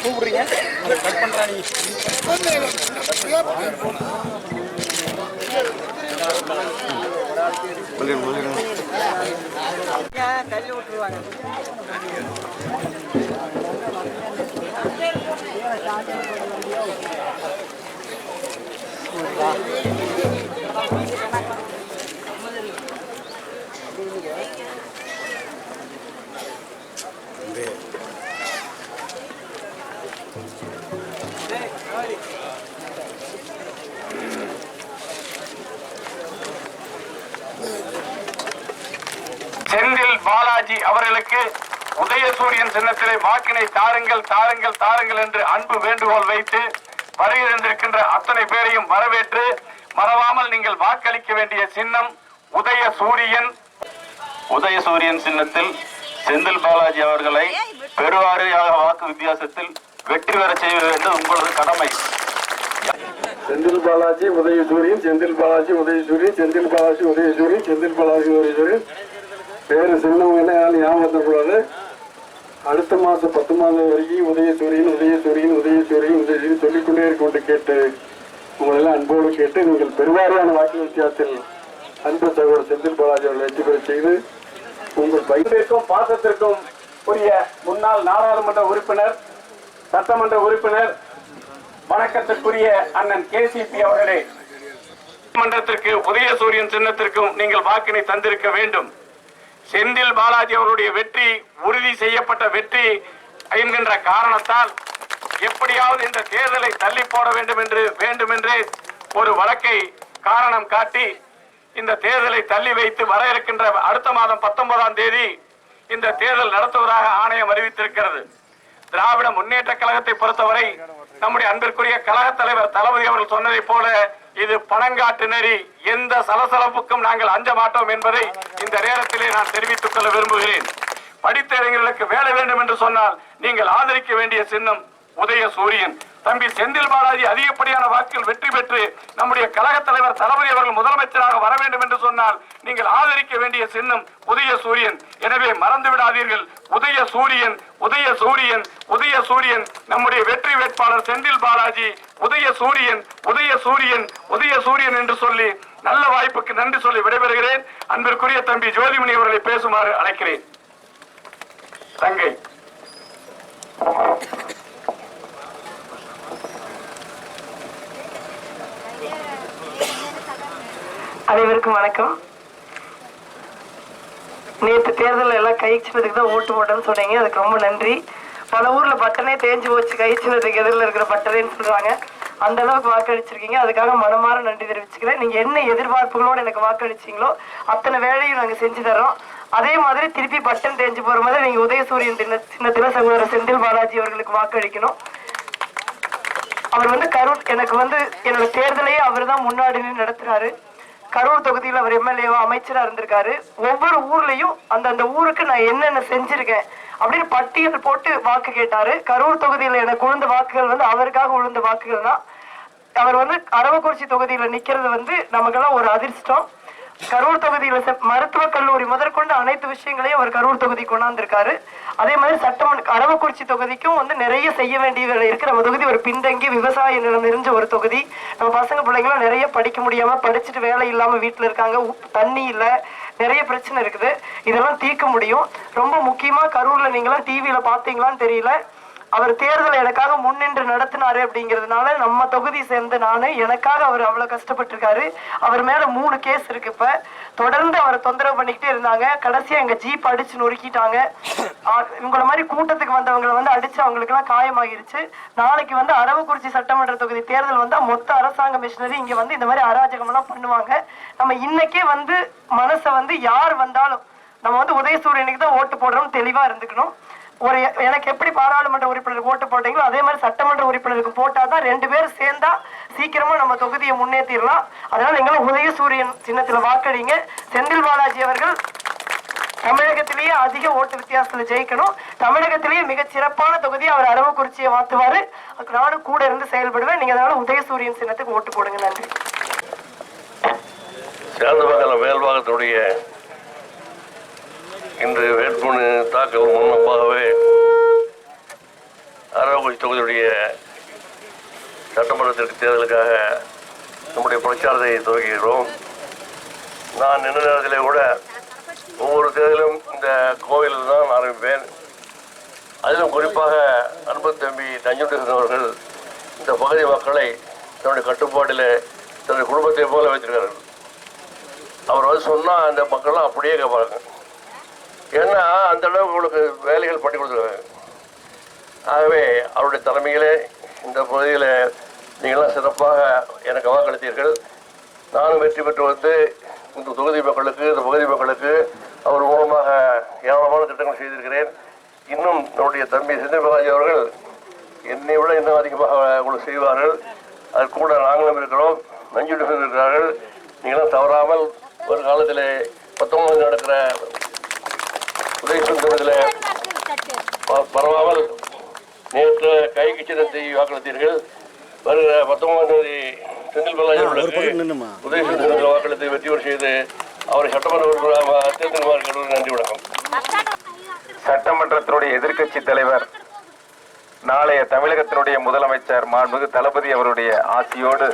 கூப்பிடுறீங்க கட் பண்றா நீ தள்ளி விட்டுருவாங்க? செந்தில் பாலாஜி அவர்களுக்கு உதயசூரியன் சின்னத்திலே வாக்கினை தாருங்கள் தாருங்கள் தாருங்கள் என்று அன்பு வேண்டுகோள் வைத்து வருகின்றிருக்கின்ற அத்தனை பேரையும் வரவேற்று மறவாமல் நீங்கள் வாக்களிக்க வேண்டிய சின்னம் உதய உதயசூரியன் உதயசூரியன் சின்னத்தில் செந்தில் பாலாஜி அவர்களை பெருவாரியாக வாக்கு வித்தியாசத்தில் வெற்றி பெற செய்ய வேண்டும் உங்களது கடமை. செந்தில் பாலாஜி உதயசூரியன் செந்தில் பாலாஜி உதயசூரியன் செந்தில் பாலாஜி உதயசூரியன் செந்தில் பாலாஜி உதயசூரியன் பேரு சின்னவங்க என்ன ஞாபகத்தக்கூடாது அடுத்த மாதம் பத்து மாதம் வரைக்கும் உதயசூரியன் உதயசூரியன் உதயசூரியன் உதயசூரியன் சொல்லிக்கொண்டே இருக்கொண்டு கேட்டு உங்களெல்லாம் அன்போடு கேட்டு நீங்கள் பெருவாரியான வாக்கு வித்தியாசத்தில் அன்பு சகோதரர் செந்தில் பாலாஜி அவர்கள் வெற்றி பெற செய்து உங்கள் பயிர்க்கும் பாசத்திற்கும் உரிய முன்னாள் நாடாளுமன்ற உறுப்பினர் சட்டமன்ற உறுப்பினர் வணக்கத்திற்குரிய அண்ணன் கேசிபி அவர்களே. மன்றத்திற்கு உதயசூரியன் சின்னத்திற்கும் நீங்கள் வாக்கினை தந்திருக்க வேண்டும். செந்தில் பாலாஜி அவருடைய வெற்றி உறுதி செய்யப்பட்ட வெற்றி என்கின்ற காரணத்தால் எப்படியாவது இந்த தேர்தலை தள்ளி போட வேண்டும் என்று வேண்டுமென்றே ஒரு வழக்கை காரணம் காட்டி இந்த தேர்தலை தள்ளி வைத்து வர இருக்கின்ற அடுத்த மாதம் பத்தொன்பதாம் தேதி இந்த தேர்தல் நடத்துவதாக ஆணையம் அறிவித்திருக்கிறது. திராவிட முன்னேற்ற கழகத்தை பொறுத்தவரை நம்முடைய அன்பிற்குரிய கழக தலைவர் தளபதி அவர்கள் சொன்னதைப் போல இது பணங்காட்டு நெறி. எந்த சலசலப்புக்கும் நாங்கள் அஞ்ச மாட்டோம் என்பதை இந்த நேரத்திலே நான் தெரிவித்துக் கொள்ள விரும்புகிறேன். படித்த இளைஞர்களுக்கு வேலை வேண்டும் என்று சொன்னால் நீங்கள் ஆதரிக்க வேண்டிய சின்னம் உதய சூரியன் தம்பி செந்தில் பாலாஜி அதிகப்படியான வாக்கில் வெற்றி பெற்று நம்முடைய கழக தலைவர் தளபதி அவர்கள் முதலமைச்சராக வர வேண்டும் என்று சொன்னால் நீங்கள் ஆதரிக்க வேண்டிய சின்னம் உதய சூரியன். எனவே மறந்து விடாதீர்கள். உதய சூரியன் உதய சூரியன் உதய சூரியன். நம்முடைய வெற்றி வேட்பாளர் செந்தில் பாலாஜி உதய சூரியன் உதய சூரியன் உதய சூரியன் என்று சொல்லி நல்ல வாய்ப்புக்கு நன்றி சொல்லி விடைபெறுகிறேன். அன்பிற்குரிய தம்பி ஜோதிமணி அவர்களை பேசுமாறு அழைக்கிறேன். தங்கை. அனைவருக்கும் வணக்கம். நேற்று தேர்தலில் எல்லாம் கைச்சினதுக்கு தான் ஓட்டு போட்டேன்னு சொன்னீங்க. அதுக்கு ரொம்ப நன்றி. பல ஊர்ல பட்டனே தேஞ்சு போச்சு. கைச்சினதுக்கு எதிரில் இருக்கிற பட்டனேன்னு சொல்றாங்க. அந்த அளவுக்கு வாக்களிச்சிருக்கீங்க. அதுக்காக மனமாற நன்றி தெரிவிச்சுக்கிறேன். நீங்க என்ன எதிர்பார்ப்புகளோடு எனக்கு வாக்களிச்சீங்களோ அத்தனை வேலையும் நாங்க செஞ்சு தரோம் அதே மாதிரி திருப்பி பட்டன் தேஞ்சு போற மாதிரி நீங்க உதயசூரியன் தின சின்னத்துல சகோதரர் செந்தில் பாலாஜி அவர்களுக்கு வாக்களிக்கணும். அவர் வந்து கரூர் எனக்கு வந்து என்னோட தேர்தலையே அவர் தான் முன்னாடி நடத்துறாரு. கரூர் தொகுதியில் அவர் எம்எல்ஏவா அமைச்சராக இருந்திருக்காரு. ஒவ்வொரு ஊர்லேயும் அந்தந்த ஊருக்கு நான் என்னென்ன செஞ்சுருக்கேன் அப்படின்னு பட்டியல் போட்டு வாக்கு கேட்டாரு. கரூர் தொகுதியில் எனக்கு உழுந்த வாக்குகள் வந்து அவருக்காக உழுந்த வாக்குகள் தான். அவர் வந்து அரவக்குறிச்சி தொகுதியில் நிற்கிறது வந்து நமக்கெல்லாம் ஒரு அதிர்ஷ்டம். கரூர் தொகுதியில மருத்துவ மருத்துவக் கல்லூரி முதற்கொண்டு அனைத்து விஷயங்களையும் அவர் கரூர் தொகுதி கொண்டாந்துருக்காரு. அதே மாதிரி சட்டமன்ற அரவக்குறிச்சி தொகுதிக்கும் வந்து நிறைய செய்ய வேண்டியது இருக்கு நம்ம தொகுதி ஒரு பின்தங்கி விவசாய நிலம் நிறைஞ்ச ஒரு தொகுதி. நம்ம பசங்க பிள்ளைங்களும் நிறைய படிக்க முடியாம படிச்சுட்டு வேலை இல்லாம வீட்டுல இருக்காங்க. உப்பு- தண்ணி இல்ல நிறைய பிரச்சனை இருக்குது. இதெல்லாம் தீர்க்க முடியும். ரொம்ப முக்கியமா கரூர்ல நீங்களாம் டிவியில பாத்தீங்களான்னு தெரியல. அவர் தேர்தலை எனக்காக முன்னின்று நடத்தினாரு அப்படிங்கிறதுனால நம்ம தொகுதி சேர்ந்த நானு எனக்காக அவர் அவ்வளவு கஷ்டப்பட்டிருக்காரு. அவர் மேல மூணு கேஸ் இருக்கு இப்ப. தொடர்ந்து அவரை தொந்தரவு பண்ணிக்கிட்டே இருந்தாங்க. கடைசியா எங்க ஜீப் அடிச்சு நொறுக்கிட்டாங்க. இவங்கள மாதிரி கூட்டத்துக்கு வந்தவங்களை வந்து அடிச்சு அவங்களுக்கு எல்லாம் காயமாகிருச்சு. நாளைக்கு வந்து அரவக்குறிச்சி சட்டமன்ற தொகுதி தேர்தல் வந்தா மொத்த அரசாங்க மிஷினரி இங்க வந்து இந்த மாதிரி அராஜகம் எல்லாம் பண்ணுவாங்க. நம்ம இன்னைக்கே வந்து மனசை வந்து யார் வந்தாலும் நம்ம வந்து உதயசூரியனுக்கு தான் ஓட்டு போடுறோம் தெளிவா இருந்துக்கணும். ஒரு எனக்கு எப்படி பாராளுமன்ற உறுப்பினருக்கு ஓட்டு போட்டீங்களோ அதே மாதிரி சட்டமன்ற உறுப்பினருக்கு போட்டாதான் ரெண்டு பேரும் சேர்ந்தா சீக்கிரமா நம்ம தொகுதியை முன்னேற்றிடலாம் அதனால நீங்களும் உதயசூரியன் சின்னத்துல வாக்களிங்க. செந்தில் பாலாஜி அவர்கள் தமிழகத்திலேயே அதிக ஓட்டு வித்தியாசத்துல ஜெயிக்கணும். தமிழகத்திலேயே மிக சிறப்பான தொகுதி அவர் அரவக்குறிச்சியை மாத்துவாரு. நானும் கூட இருந்து செயல்படுவேன். நீங்க அதனால உதயசூரியன் சின்னத்துக்கு ஓட்டு போடுங்க. நன்றி. சேந்தமங்கலம் மேல்பாகத்தினுடைய இன்று வேட்புமனு தாக்கல் முன்னப்பாகவே அரவக்குறிச்சி தொகுதியுடைய சட்டமன்றத்திற்கு தேர்தலுக்காக நம்முடைய பிரச்சாரத்தை துவங்குகிறோம். நான் நின்ற நேரத்திலே கூட ஒவ்வொரு தேர்தலும் இந்த கோவிலில் தான் ஆரம்பிப்பேன். அதிலும் குறிப்பாக அன்பு தம்பி நஞ்சுண்டேசன் அவர்கள் இந்த பகுதி மக்களை தன்னுடைய கட்டுப்பாட்டில் தன்னுடைய குடும்பத்தை போல வைத்திருக்கிறார்கள். அவர் வந்து சொன்னால் அந்த மக்கள்லாம் அப்படியே கேட்பாங்க ஏன்னா அந்த அளவுக்கு உங்களுக்கு வேலைகள் பண்ணி கொடுத்துருவேன். ஆகவே அவருடைய தலைமையிலே இந்த பகுதியில் நீங்களாம் சிறப்பாக எனக்கு வாக்களித்தீர்கள். நானும் வெற்றி பெற்று வந்து இந்த தொகுதி மக்களுக்கு இந்த பகுதி மக்களுக்கு அவர் மூலமாக ஏராளமான திட்டங்கள் செய்திருக்கிறேன். இன்னும் நம்முடைய தம்பி செந்தில் பாலாஜி அவர்கள் என்னை விட இன்னும் அதிகமாக உங்களுக்கு செய்வார்கள். அது கூட நாங்களும் இருக்கிறோம். நஞ்சு இருக்கிறார்கள். நீங்களும் தவறாமல் ஒரு காலத்தில் பத்தொன்பது நடக்கிற சுந்தரத்தில் பரவாமல் நேற்று கைக்கு சின்னத்தை வாக்களித்தீர்கள். வருகிற பத்தொன்பதாம் தேதி செந்தில் பாலாஜி வாக்களித்து வெற்றி பெற செய்து அவரை சட்டமன்ற உறுப்பினராக நன்றி வணக்கம். சட்டமன்றத்தினுடைய எதிர்க்கட்சி தலைவர் நாளைய தமிழகத்தினுடைய முதலமைச்சர் மாண்புமிகு தளபதி அவருடைய ஆசியோடு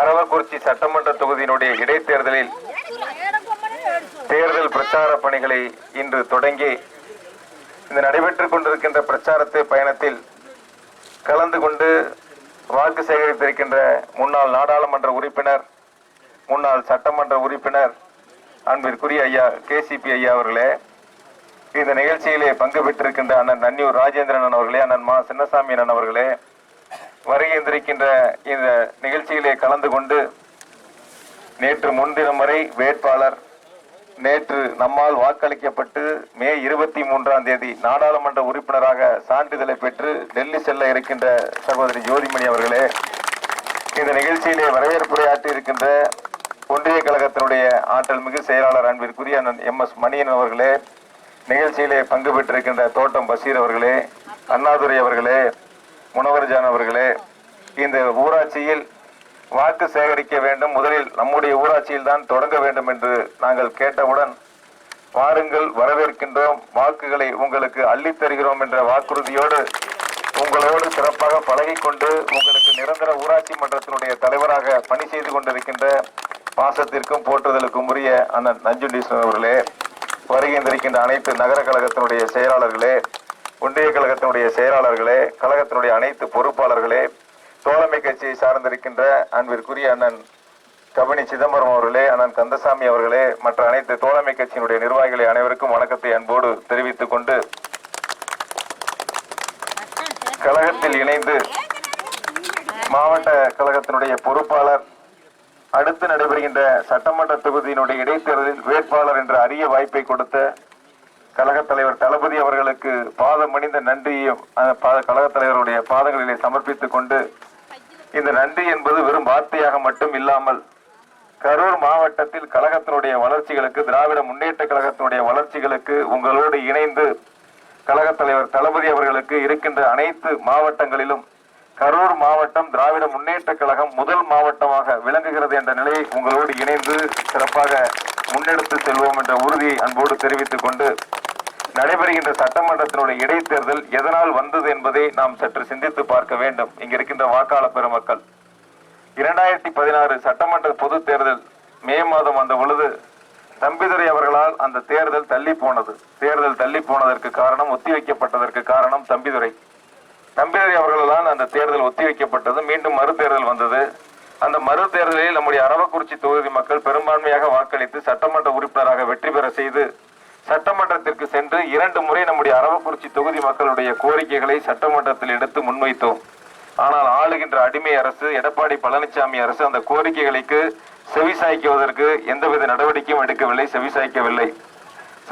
அரவக்குறிச்சி சட்டமன்ற தொகுதியினுடைய இடைத்தேர்தலில் தேர்தல் பிரச்சார பணிகளை இன்று தொடங்கி இந்த நடைபெற்றுக் கொண்டிருக்கின்ற பிரச்சாரத்தை பயணத்தில் கலந்து கொண்டு வாக்கு சேகரித்திருக்கின்ற முன்னாள் நாடாளுமன்ற உறுப்பினர் முன்னாள் சட்டமன்ற உறுப்பினர் அன்பிற்குரிய ஐயா கேசிபி ஐயா அவர்களே இந்த நிகழ்ச்சியிலே பங்கு பெற்றிருக்கின்ற அண்ணன் நன்னியூர் ராஜேந்திரன் அவர்களே அண்ணன் மா சின்னசாமி அண்ணன் அவர்களே வருகின்றிருக்கின்ற இந்த நிகழ்ச்சியிலே கலந்து கொண்டு நேற்று முன்தினம் வரை வேட்பாளர் நேற்று நம்மால் வாக்களிக்கப்பட்டு மே இருபத்தி மூன்றாம் தேதி நாடாளுமன்ற உறுப்பினராக சான்றிதழை பெற்று டெல்லி செல்ல இருக்கின்ற சகோதரி ஜோதிமணி அவர்களே இந்த நிகழ்ச்சியிலே வரவேற்புரையாற்றி இருக்கின்ற ஒன்றிய கழகத்தினுடைய ஆற்றல் மிகு செயலாளர் அன்பிற்குரிய எம் எஸ் மணியன் அவர்களே நிகழ்ச்சியிலே பங்கு பெற்றிருக்கின்ற தோட்டம் பஷீர் அவர்களே அண்ணாதுரை அவர்களே முனவர்ஜான் அவர்களே இந்த ஊராட்சியில் வாக்கு சேகரிக்க வேண்டும். முதலில் நம்முடைய ஊராட்சியில் தான் தொடங்க வேண்டும் என்று நாங்கள் கேட்டவுடன் வாருங்கள் வரவேற்கின்றோம் வாக்குகளை உங்களுக்கு அள்ளித் தருகிறோம் என்ற வாக்குறுதியோடு உங்களோடு சிறப்பாக பழகிக்கொண்டு உங்களுக்கு நிரந்தர ஊராட்சி மன்றத்தினுடைய தலைவராக பணி செய்து கொண்டிருக்கின்ற பாசத்திற்கும் போற்றுதலுக்கும் உரிய அண்ணன் நஞ்சுண்டீஸ்வரன் அவர்களே வருகின்றிருக்கின்ற அனைத்து நகர கழகத்தினுடைய செயலாளர்களே ஒன்றிய கழகத்தினுடைய செயலாளர்களே கழகத்தினுடைய அனைத்து பொறுப்பாளர்களே தோழமை கட்சியை சார்ந்திருக்கின்ற அன்பிற்குரிய அண்ணன் கபினி சிதம்பரம் அவர்களே அண்ணன் கந்தசாமி அவர்களே மற்ற அனைத்து தோழமை கட்சியினுடைய நிர்வாகிகளை அனைவருக்கும் வணக்கத்தை அன்போடு தெரிவித்துக் கொண்டு கழகத்தில் இணைந்து மாவட்ட கழகத்தினுடைய பொறுப்பாளர் அடுத்து நடைபெறுகின்ற சட்டமன்ற தொகுதியினுடைய இடைத்தேர்தலில் வேட்பாளர் என்ற அரிய வாய்ப்பை கொடுத்த கழகத் தலைவர் தளபதி அவர்களுக்கு பாதம் மணிந்த நன்றியையும் அந்த கழகத் தலைவருடைய பாதங்களிலே சமர்ப்பித்துக் கொண்டு இந்த நன்றி என்பது வெறும் வார்த்தையாக மட்டும் இல்லாமல் கரூர் மாவட்டத்தில் கழகத்தினுடைய வளர்ச்சிகளுக்கு திராவிட முன்னேற்ற கழகத்தினுடைய வளர்ச்சிகளுக்கு உங்களோடு இணைந்து கழகத் தலைவர் தளபதி அவர்களுக்கு இருக்கின்ற அனைத்து மாவட்டங்களிலும் கரூர் மாவட்டம் திராவிட முன்னேற்ற கழகம் முதல் மாவட்டமாக விளங்குகிறது என்ற நிலையை உங்களோடு இணைந்து சிறப்பாக முன்னெடுத்து செல்வோம் என்ற உறுதியை அன்போடு தெரிவித்துக் கொண்டு நடைபெறுகின்ற சட்டமன்றத்தினுடைய இடைத்தேர்தல் எதனால் வந்தது என்பதை நாம் சற்று சிந்தித்து பார்க்க வேண்டும். இங்க இருக்கின்ற வாக்காளர் பெருமக்கள். இரண்டாயிரத்தி பதினாறு சட்டமன்ற பொதுத் தேர்தல் மே மாதம் வந்த பொழுது தம்பிதுரை அவர்களால் அந்த தேர்தல் தள்ளி போனது. தேர்தல் தள்ளி போனதற்கு காரணம் ஒத்திவைக்கப்பட்டதற்கு காரணம் தம்பிதுரை. தம்பிதுரை அவர்களால் அந்த தேர்தல் ஒத்திவைக்கப்பட்டது மீண்டும் மறுதேர்தல் வந்தது. அந்த மறுதேர்தலில் நம்முடைய அரவக்குறிச்சி தொகுதி மக்கள் பெரும்பான்மையாக வாக்களித்து சட்டமன்ற உறுப்பினராக வெற்றி பெற செய்து சட்டமன்றத்திற்கு சென்று இரண்டு முறை நம்முடைய அரவக்குறிச்சி தொகுதி மக்களுடைய கோரிக்கைகளை சட்டமன்றத்தில் எடுத்து முன்வைத்தோம். ஆனால் ஆளுகின்ற அடிமை அரசு எடப்பாடி பழனிசாமி அரசு அந்த கோரிக்கைகளுக்கு செவிசாய்க்குவதற்கு எந்தவித நடவடிக்கையும் எடுக்கவில்லை செவிசாய்க்கவில்லை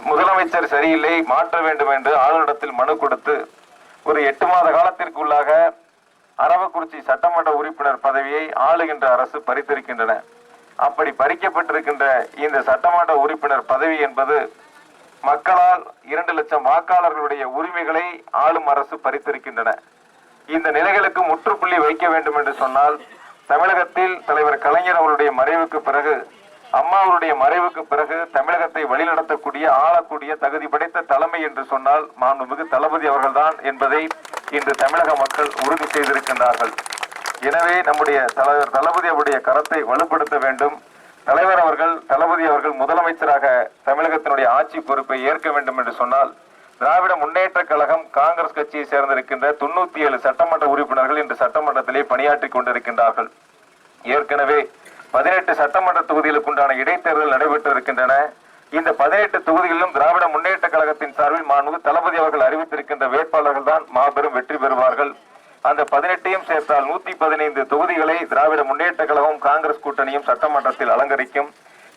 முதலமைச்சர் சரியில்லை மாற்ற வேண்டும் என்று ஆளுநரிடத்தில் மனு கொடுத்து ஒரு எட்டு மாத காலத்திற்குள்ளாக அரவக்குறிச்சி சட்டமன்ற உறுப்பினர் பதவியை ஆளுகின்ற அரசு பறித்திருக்கின்றன. அப்படி பறிக்கப்பட்டிருக்கின்ற இந்த சட்டமன்ற உறுப்பினர் பதவி என்பது மக்களால் இரண்டு லட்சம் வாக்காளர்களுடைய உரிமைகளை ஆளும் அரசு பறித்திருக்கின்றன. இந்த நிலைகளுக்கு முற்றுப்புள்ளி வைக்க வேண்டும் என்று சொன்னால் தமிழகத்தில் தலைவர் கலைஞர் அவருடைய மறைவுக்கு பிறகு அம்மா அவருடைய மறைவுக்கு பிறகு தமிழகத்தை வழிநடத்தக்கூடிய ஆளக்கூடிய தகுதி படைத்த தலைமை என்று சொன்னால் மாண்புமிகு தளபதி அவர்கள்தான் என்பதை இன்று தமிழக மக்கள் உறுதி செய்திருக்கின்றார்கள். எனவே நம்முடைய தலைவர் தளபதி அவருடைய கரத்தை வலுப்படுத்த வேண்டும். தலைவர் அவர்கள் தளபதி அவர்கள் முதலமைச்சராக தமிழகத்தினுடைய ஆட்சி பொறுப்பை ஏற்க வேண்டும் என்று சொன்னால் திராவிட முன்னேற்ற கழகம் காங்கிரஸ் கட்சியை சேர்ந்திருக்கின்ற தொண்ணூத்தி ஏழு சட்டமன்ற உறுப்பினர்கள் இன்று சட்டமன்றத்திலே பணியாற்றிக் கொண்டிருக்கின்றார்கள். ஏற்கனவே பதினெட்டு சட்டமன்ற தொகுதிகளுக்கு உண்டான இடைத்தேர்தல் நடைபெற்று இருக்கின்றன இந்த பதினெட்டு தொகுதிகளிலும் திராவிட முன்னேற்ற கழகத்தின் சார்பில் மாண்பு தளபதி அவர்கள் அறிவித்திருக்கின்ற வேட்பாளர்கள் தான் மாபெரும் வெற்றி பெறுவார்கள். அந்த பதினெட்டையும் சேர்த்தால் நூத்தி பதினைந்து தொகுதிகளை திராவிட முன்னேற்ற கழகம் காங்கிரஸ் கூட்டணியும் சட்டமன்றத்தில் அலங்கரிக்கும்.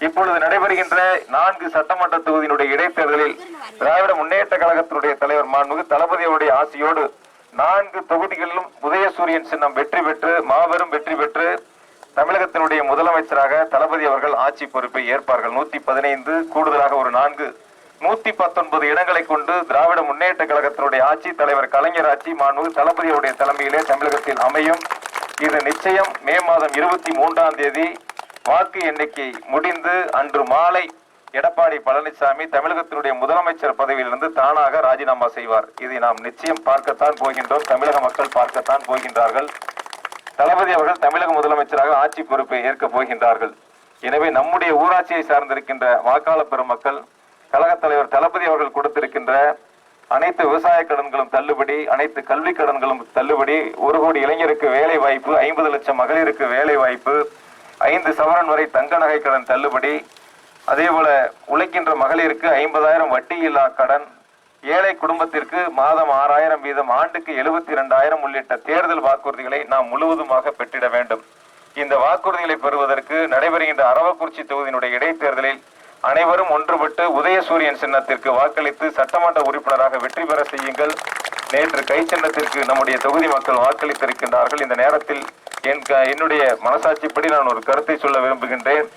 இப்பொழுது நடைபெறுகின்ற நான்கு சட்டமன்ற தொகுதியினுடைய இடைத்தேர்தலில் திராவிட முன்னேற்ற கழகத்தினுடைய தலைவர் மாண்புமிகு தளபதி அவருடைய ஆசையோடு நான்கு தொகுதிகளிலும் உதயசூரியன் சின்னம் வெற்றி பெற்று மாபெரும் வெற்றி பெற்று தமிழகத்தினுடைய முதலமைச்சராக தளபதி அவர்கள் ஆட்சி பொறுப்பை ஏற்பார்கள். நூத்தி பதினைந்து கூடுதலாக ஒரு நான்கு நூத்தி பத்தொன்பது இடங்களை கொண்டு திராவிட முன்னேற்ற கழகத்தினுடைய ஆட்சி தலைவர் கலைஞர் ஆட்சி மாண்பு தளபதியுடைய தலைமையிலே தமிழகத்தில் அமையும். இது நிச்சயம் மே மாதம் இருபத்தி மூன்றாம் தேதி வாக்கு எண்ணிக்கை முடிந்து அன்று மாலை எடப்பாடி பழனிசாமி தமிழகத்தினுடைய முதலமைச்சர் பதவியிலிருந்து தானாக ராஜினாமா செய்வார். இதை நாம் நிச்சயம் பார்க்கத்தான் போகின்றோம். தமிழக மக்கள் பார்க்கத்தான் போகின்றார்கள். தளபதி அவர்கள் தமிழக முதலமைச்சராக ஆட்சி பொறுப்பை ஏற்க போகின்றார்கள். எனவே நம்முடைய ஊராட்சியை சார்ந்திருக்கின்ற வாக்காளர் பெருமக்கள் கழகத் தலைவர் தளபதி அவர்கள் கொடுத்திருக்கின்ற அனைத்து விவசாய கடன்களும் தள்ளுபடி அனைத்து கல்வி கடன்களும் தள்ளுபடி ஒரு கோடி இளைஞருக்கு வேலை வாய்ப்பு ஐம்பது லட்சம் மகளிருக்கு வேலை வாய்ப்பு ஐந்து சவரன் வரை தங்க நகை கடன் தள்ளுபடி அதே போல உழைக்கின்ற மகளிருக்கு ஐம்பதாயிரம் வட்டி இல்லா கடன் ஏழை குடும்பத்திற்கு மாதம் ஆறாயிரம் வீதம் ஆண்டுக்கு எழுபத்தி இரண்டாயிரம் உள்ளிட்ட தேர்தல் வாக்குறுதிகளை நாம் முழுவதுமாக பெற்றிட வேண்டும். இந்த வாக்குறுதிகளை பெறுவதற்கு நடைபெறுகின்ற அரவக்குறிச்சி தொகுதியினுடைய இடைத்தேர்தலில் அனைவரும் ஒன்றுபட்டு உதயசூரியன் சின்னத்திற்கு வாக்களித்து சட்டமன்ற உறுப்பினராக வெற்றி பெற செய்யுங்கள். நேற்று கை சின்னத்திற்கு நம்முடைய தொகுதி மக்கள் வாக்களித்திருக்கின்றார்கள். இந்த நேரத்தில் என் க- என்னுடைய மனசாட்சிப்படி நான் ஒரு கருத்தை சொல்ல விரும்புகின்றேன்.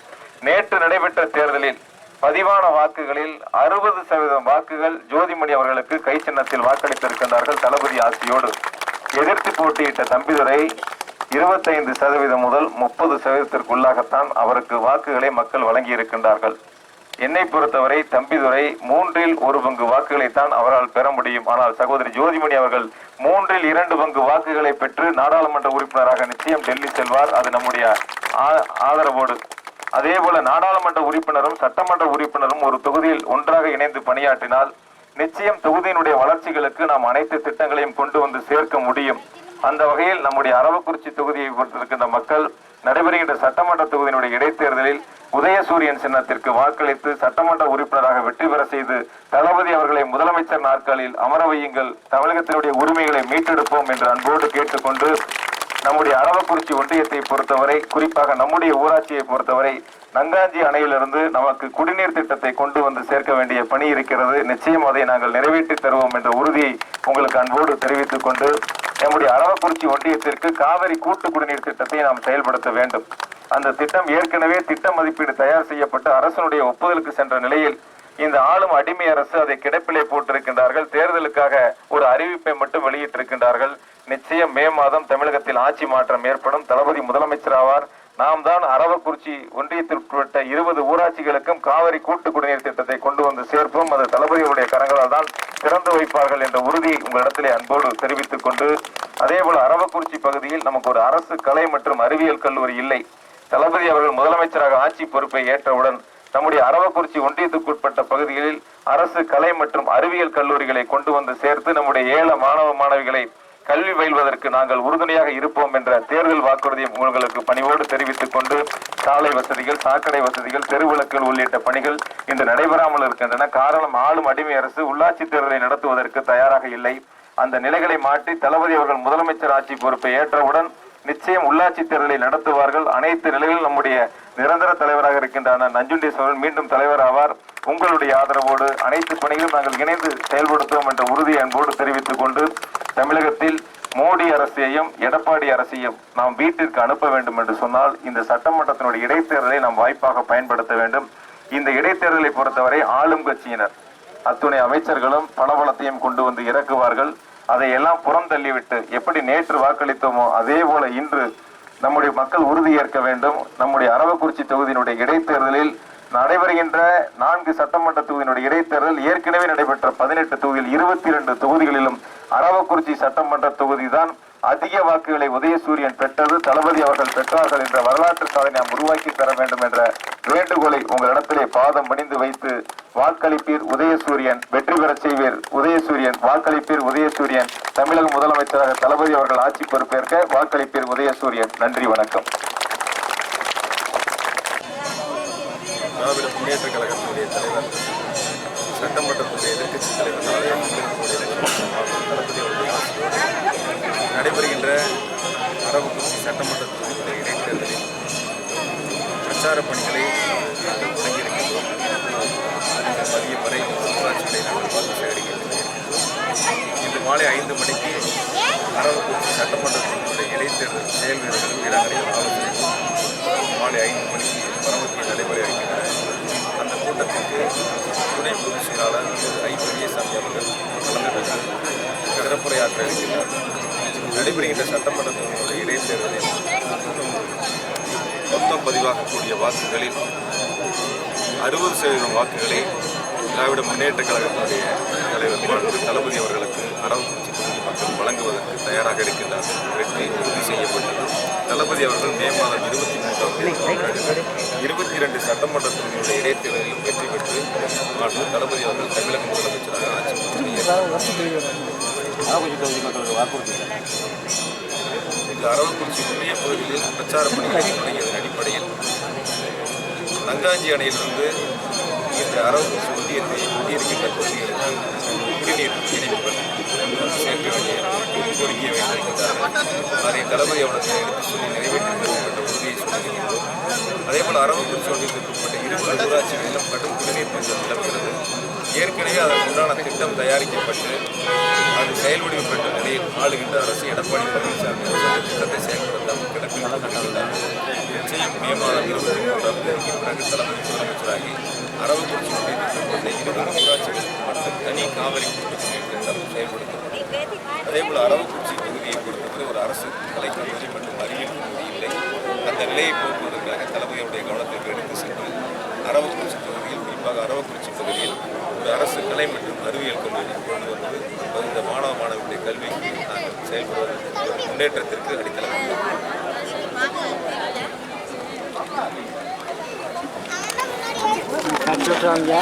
நேற்று நடைபெற்ற தேர்தலில் பதிவான வாக்குகளில் அறுபது சதவீதம் வாக்குகள் ஜோதிமணி அவர்களுக்கு கை சின்னத்தில் வாக்களித்திருக்கின்றார்கள் தளபதி ஆட்சியோடு. எதிர்த்து போட்டியிட்ட தம்பிதுரை இருபத்தைந்து சதவீதம் முதல் முப்பது சதவீதத்திற்குள்ளாகத்தான் அவருக்கு வாக்குகளை மக்கள் வழங்கி இருக்கின்றார்கள் என்னை பொறுத்தவரை தம்பிதுரை மூன்றில் ஒரு பங்கு வாக்குகளைத்தான் அவரால் பெற முடியும். ஆனால் சகோதரி ஜோதிமணி அவர்கள் மூன்றில் இரண்டு பங்கு வாக்குகளை பெற்று நாடாளுமன்ற உறுப்பினராக நிச்சயம் டெல்லி செல்வார். அது நம்முடைய ஆ- ஆதரவோடு. அதே போல நாடாளுமன்ற உறுப்பினரும் சட்டமன்ற உறுப்பினரும் ஒரு தொகுதியில் ஒன்றாக இணைந்து பணியாற்றினால் நிச்சயம் தொகுதியினுடைய வளர்ச்சிகளுக்கு நாம் அனைத்து திட்டங்களையும் கொண்டு வந்து சேர்க்க முடியும். அந்த வகையில் நம்முடைய அரவக்குறிச்சி தொகுதியை பொறுத்திருக்கின்ற மக்கள் நடைபெறுகின்ற சட்டமன்ற தொகுதியினுடைய இடைத்தேர்தலில் உதயசூரியன் சின்னத்திற்கு வாக்களித்து சட்டமன்ற உறுப்பினராக வெற்றி பெற செய்து தளபதி அவர்களை முதலமைச்சர் நாற்காலில் அமர வையுங்கள். தமிழகத்தினுடைய உரிமைகளை மீட்டெடுப்போம் என்று அன்போடு கேட்டுக்கொண்டு நம்முடைய அரவக்குறிச்சி ஒன்றியத்தை பொறுத்தவரை குறிப்பாக நம்முடைய ஊராட்சியை பொறுத்தவரை நங்காஞ்சி அணையிலிருந்து நமக்கு குடிநீர் திட்டத்தை கொண்டு வந்து சேர்க்க வேண்டிய பணி இருக்கிறது. நிச்சயம் அதை நாங்கள் நிறைவேற்றி தருவோம் என்ற உறுதியை உங்களுக்கு அன்போடு தெரிவித்துக் கொண்டு நம்முடைய அரவக்குறிச்சி ஒன்றியத்திற்கு காவிரி கூட்டு குடிநீர் திட்டத்தை நாம் செயல்படுத்த வேண்டும். அந்த திட்டம் ஏற்கனவே திட்ட மதிப்பீடு தயார் செய்யப்பட்டு அரசனுடைய ஒப்புதலுக்கு சென்ற நிலையில் இந்த ஆளும் அடிமை அரசு அதை கிடப்பிலே போட்டிருக்கின்றார்கள். தேர்தலுக்காக ஒரு அறிவிப்பை மட்டும் வெளியிட்டிருக்கின்றார்கள். நிச்சயம் மே மாதம் தமிழகத்தில் ஆட்சி மாற்றம் ஏற்படும். தளபதி முதலமைச்சர் ஆவார். நாம் தான் அரவக்குறிச்சி ஒன்றியத்திற்குட்பட்ட இருபது ஊராட்சிகளுக்கும் காவிரி கூட்டு குடிநீர் திட்டத்தை கொண்டு வந்து சேர்ப்போம். அது தளபதியுடைய கரங்களால் தான் திறந்து வைப்பார்கள் என்ற உறுதியை உங்களிடத்திலே அன்போடு தெரிவித்துக் கொண்டு அதேபோல அரவக்குறிச்சி பகுதியில் நமக்கு ஒரு அரசு கலை மற்றும் அறிவியல் கல்லூரி இல்லை. தளபதி அவர்கள் முதலமைச்சராக ஆட்சி பொறுப்பை ஏற்றவுடன் நம்முடைய அரவக்குறிச்சி ஒன்றியத்துக்குட்பட்ட பகுதிகளில் அரசு கலை மற்றும் அறிவியல் கல்லூரிகளை கொண்டு வந்து சேர்த்து நம்முடைய ஏழை மாணவ மாணவிகளை கல்வி பயில்வதற்கு நாங்கள் உறுதுணையாக இருப்போம் என்ற தேர்தல் வாக்குறுதியை உங்களுக்கு பணிவோடு தெரிவித்துக் கொண்டு சாலை வசதிகள் சாக்கடை வசதிகள் தெருவிளக்குகள் உள்ளிட்ட பணிகள் இன்று நடைபெறாமல் இருக்கின்றன. காரணம் ஆளும் அடிமை அரசு உள்ளாட்சி தேர்தலை நடத்துவதற்கு தயாராக இல்லை. அந்த நிலைகளை மாற்றி தளபதி அவர்கள் முதலமைச்சர் ஆட்சி பொறுப்பை ஏற்றவுடன் நிச்சயம் உள்ளாட்சி தேர்தலை நடத்துவார்கள். அனைத்து நிலைகளில் நம்முடைய நிரந்தர தலைவராக இருக்கின்ற அண்ணன் சோழன் மீண்டும் தலைவர் ஆவார். உங்களுடைய ஆதரவோடு அனைத்து பணிகளும் நாங்கள் இணைந்து செயல்படுத்துவோம் என்ற உறுதி அன்போடு தெரிவித்துக் கொண்டு தமிழகத்தில் மோடி அரசையும் எடப்பாடி அரசையும் நாம் வீட்டிற்கு அனுப்ப வேண்டும் என்று சொன்னால் இந்த சட்டமன்றத்தினுடைய இடைத்தேர்தலை நாம் வாய்ப்பாக பயன்படுத்த வேண்டும். இந்த இடைத்தேர்தலை பொறுத்தவரை ஆளும் கட்சியினர் அத்துணை அமைச்சர்களும் பணபலத்தையும் கொண்டு வந்து இறக்குவார்கள். அதையெல்லாம் புறம் தள்ளிவிட்டு எப்படி நேற்று வாக்களித்தோமோ அதே போல இன்று நம்முடைய மக்கள் உறுதியேற்க வேண்டும். நம்முடைய அரவக்குறிச்சி தொகுதியினுடைய இடைத்தேர்தலில் நடைபெறுகின்ற நான்கு சட்டமன்ற தொகுதியினுடைய இடைத்தேர்தல் ஏற்கனவே நடைபெற்ற பதினெட்டு தொகுதியில் இருபத்தி இரண்டு தொகுதிகளிலும் அரவக்குறிச்சி சட்டமன்ற தொகுதி தான் அதிக வாக்குகளை உதயசூரியன் பெற்றது தளபதி அவர்கள் பெற்றார்கள் என்ற வரலாற்று சாதனை நாம் உருவாக்கி தர வேண்டும் என்ற வேண்டுகோளை உங்களிடத்திலே பாதம் பணிந்து வைத்து வாக்களிப்பீர் உதயசூரியன் வெற்றி பெற செய்வீர் உதயசூரியன் வாக்களிப்பீர் உதயசூரியன். தமிழக முதலமைச்சராக தளபதி அவர்கள் ஆட்சி பொறுப்பேற்க வாக்களிப்பீர் உதயசூரியன். நன்றி வணக்கம். திராவிட முன்னேற்ற கழகத்தினுடைய தலைவர் சட்டமன்றத்துடைய எதிர்க்கட்சி தலைவர் நாளைய தளபதி நடைபெறுகின்ற அரவக்குறிச்சி சட்டமன்ற இடைத்தேர்தலில் பிரச்சார பணிகளை நாங்கள் தொடங்கியிருக்கின்றோம். இந்த மதியம் வரை ஊராட்சிகளை நாங்கள் வாக்கு சேகரிக்கின்றோம் இன்று மாலை ஐந்து மணிக்கு அரவக்குறிச்சி சட்டமன்றத்தினுடைய இடைத்தேர்தல் செயல் வீரர்கள் வீராங்கனைகள் ஆலோசனை மாலை ஐந்து மணிக்கு பரமத்தில் நடைபெற இருக்கின்றன. கூட்டத்திற்கு துணை பொதுச் செயலாளர் திரு ஐ. பெரியசாமி அவர்கள் கலந்து சிறப்புரையாற்ற இருக்கின்றார். நடைபெறுகின்ற சட்டமன்ற தொகுதியுடைய இடைத்தேர்தலில் மொத்தம் பதிவாகக்கூடிய வாக்குகளில் அறுபது சதவீதம் வாக்குகளை திராவிட முன்னேற்ற கழகத்தினுடைய தலைவர் தளபதி அவர்களுக்கு அரவக்குறிச்சி தொகுதி மக்கள் வழங்குவதற்கு தயாராக இருக்கின்றார்கள் வெற்றி உறுதி செய்யப்பட்டது. தளபதி அவர்கள் மே மாதம் இருபத்தி மூன்றாம் தேதி இருபத்தி இரண்டு சட்டமன்ற தொகுதியுடைய இடைத்தேர்தலிலும் வெற்றி பெற்று மாண்பு தளபதி அவர்கள் தமிழக முதலமைச்சராக ஆட்சி பொறுப்பேற்றார். இந்த அரவக்குறிச்சி ஒன்றிய பகுதியில் பிரச்சார பணிகள் தொடங்கியதன் அடிப்படையில் நங்காஞ்சி அணையிலிருந்து இந்த அரவக்குறிச்சி ஒன்றியத்தை ஒட்டியிருக்கின்ற பகுதிகளுக்கு குடிநீர் சேர்க்க வேண்டிய கோரிக்கையை வைத்திருக்கின்றார்கள் அதை தளபதி அவர்கள் எடுத்து சொல்லி நிறைவேற்றி என்ற உறுதியை சொல்லியிருக்கின்றோம் அதே போல் அரவக்குறிச்சி ஒன்றியத்திற்கு உட்பட்ட இருபது ஊராட்சிகளிலும் கடும் குடிநீர் பஞ்சம் நிலவுகிறது ஏற்கனவே திட்டம் தயாரிக்கப்பட்டு அது செயல்வடிவு பெற்ற நிலையில் ஆளுகின்ற அரசு எடப்பாடி பழனிசாமி திட்டத்தை செயல்படுத்தாமல் கிடக்கிறார் நிச்சயம் மே மாதம் இருபத்தி மூன்றாம் தேதிக்கு பிறகு தலைமை முதலமைச்சராகி அரவக்குறிச்சி ஒன்றியத்திற்கு கொண்ட இருபது ஊராட்சிகளுக்கு மட்டும் தனி காவிரி குடிநீர் திட்டம் செயல்படுத்தப்படும் அதே போல் அரவக்குறிச்சி தொகுதியை பொறுத்தவரை ஒரு அரசு கலைக்கல்லூரி மற்றும் அறிவியல் கல்லூரி இல்லை. அந்த நிலையை போக்குவதற்காக தளபதியுடைய கவனத்திற்கு எடுத்து சென்று அரவக்குறிச்சி தொகுதியில் குறிப்பாக அரவக்குறிச்சி பகுதியில் ஒரு அரசு கலை மற்றும் அறிவியல் கல்லூரி கொண்டு வந்து இந்த மாணவ மாணவர்களுடைய கல்விக்கு நாங்கள் செயல்படுவதற்கு முன்னேற்றத்திற்கு அடித்தளம். கட்டி விட்டுருவாங்க